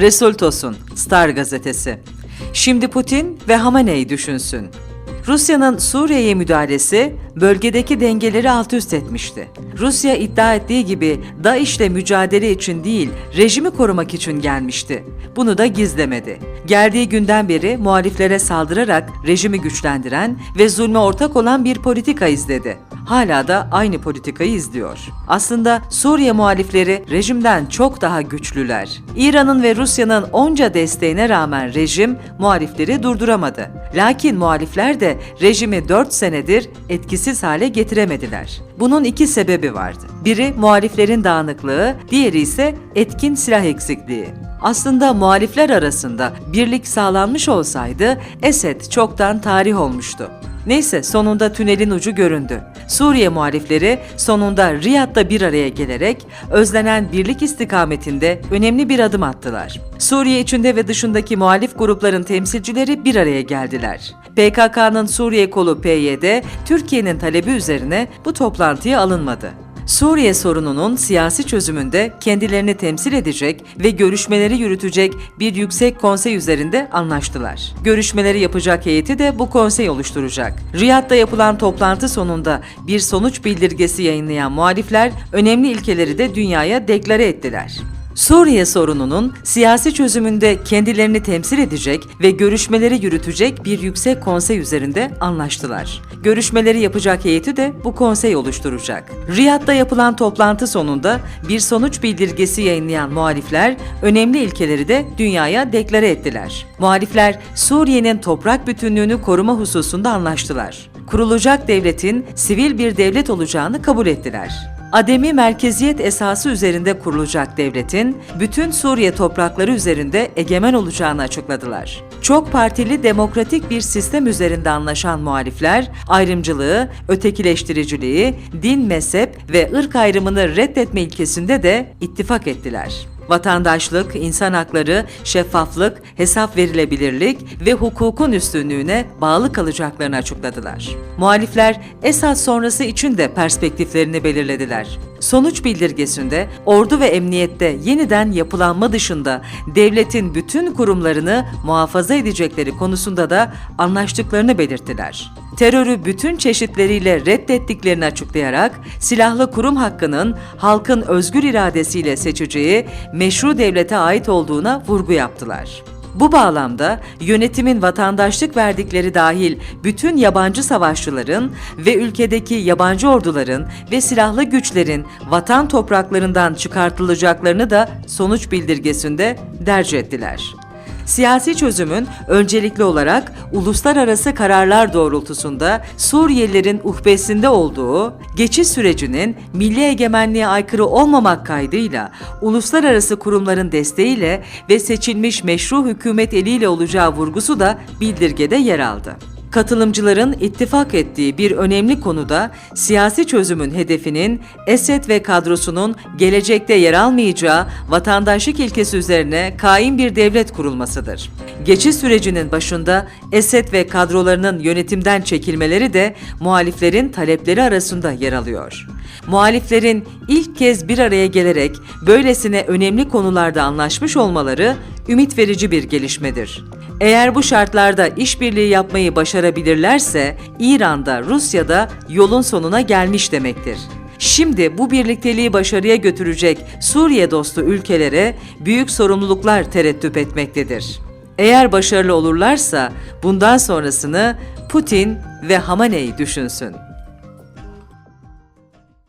Resultos'un Star gazetesi. Şimdi Putin ve Hamaney düşünsün. Rusya'nın Suriye'ye müdahalesi bölgedeki dengeleri alt üst etmişti. Rusya iddia ettiği gibi DAEŞ'le mücadele için değil, rejimi korumak için gelmişti. Bunu da gizlemedi. Geldiği günden beri muhaliflere saldırarak rejimi güçlendiren ve zulme ortak olan bir politika izledi. Hala da aynı politikayı izliyor. Aslında Suriye muhalifleri rejimden çok daha güçlüler. İran'ın ve Rusya'nın onca desteğine rağmen rejim muhalifleri durduramadı. Lakin muhalifler de rejimi 4 senedir etkisiz hale getiremediler. Bunun iki sebebi vardı. Biri muhaliflerin dağınıklığı, diğeri ise etkin silah eksikliği. Aslında muhalifler arasında birlik sağlanmış olsaydı Esed çoktan tarih olmuştu. Neyse sonunda tünelin ucu göründü. Suriye muhalifleri sonunda Riyad'da bir araya gelerek özlenen birlik istikametinde önemli bir adım attılar. Suriye içinde ve dışındaki muhalif grupların temsilcileri bir araya geldiler. PKK'nın Suriye kolu PYD, Türkiye'nin talebi üzerine bu toplantıya alınmadı. Suriye sorununun siyasi çözümünde kendilerini temsil edecek ve görüşmeleri yürütecek bir yüksek konsey üzerinde anlaştılar. Görüşmeleri yapacak heyeti de bu konsey oluşturacak. Riyad'da yapılan toplantı sonunda bir sonuç bildirgesi yayınlayan muhalifler önemli ilkeleri de dünyaya deklare ettiler. Suriye sorununun siyasi çözümünde kendilerini temsil edecek ve görüşmeleri yürütecek bir yüksek konsey üzerinde anlaştılar. Görüşmeleri yapacak heyeti de bu konsey oluşturacak. Riyad'da yapılan toplantı sonunda bir sonuç bildirgesi yayınlayan muhalifler önemli ilkeleri de dünyaya deklare ettiler. Muhalifler Suriye'nin toprak bütünlüğünü koruma hususunda anlaştılar. Kurulacak devletin sivil bir devlet olacağını kabul ettiler. Ademi merkeziyet esası üzerinde kurulacak devletin bütün Suriye toprakları üzerinde egemen olacağını açıkladılar. Çok partili demokratik bir sistem üzerinde anlaşan muhalifler ayrımcılığı, ötekileştiriciliği, din, mezhep ve ırk ayrımını reddetme ilkesinde de ittifak ettiler. Vatandaşlık, insan hakları, şeffaflık, hesap verilebilirlik ve hukukun üstünlüğüne bağlı kalacaklarını açıkladılar. Muhalifler Esad sonrası için de perspektiflerini belirlediler. Sonuç bildirgesinde ordu ve emniyette yeniden yapılanma dışında devletin bütün kurumlarını muhafaza edecekleri konusunda da anlaştıklarını belirttiler. Terörü bütün çeşitleriyle reddettiklerini açıklayarak silahlı kurum hakkının halkın özgür iradesiyle seçeceği meşru devlete ait olduğuna vurgu yaptılar. Bu bağlamda yönetimin vatandaşlık verdikleri dahil bütün yabancı savaşçıların ve ülkedeki yabancı orduların ve silahlı güçlerin vatan topraklarından çıkartılacaklarını da sonuç bildirgesinde derc ettiler. Siyasi çözümün öncelikli olarak uluslararası kararlar doğrultusunda Suriyelilerin uhbesinde olduğu, geçiş sürecinin milli egemenliğe aykırı olmamak kaydıyla uluslararası kurumların desteğiyle ve seçilmiş meşru hükümet eliyle olacağı vurgusu da bildirgede yer aldı. Katılımcıların ittifak ettiği bir önemli konuda siyasi çözümün hedefinin Esed ve kadrosunun gelecekte yer almayacağı vatandaşlık ilkesi üzerine kaim bir devlet kurulmasıdır. Geçiş sürecinin başında Esed ve kadrolarının yönetimden çekilmeleri de muhaliflerin talepleri arasında yer alıyor. Muhaliflerin ilk kez bir araya gelerek böylesine önemli konularda anlaşmış olmaları ümit verici bir gelişmedir. Eğer bu şartlarda işbirliği yapmayı başarabilirlerse İran'da, Rusya'da yolun sonuna gelmiş demektir. Şimdi bu birlikteliği başarıya götürecek Suriye dostu ülkelere büyük sorumluluklar tereddüt etmektedir. Eğer başarılı olurlarsa bundan sonrasını Putin ve Hamaney düşünsün.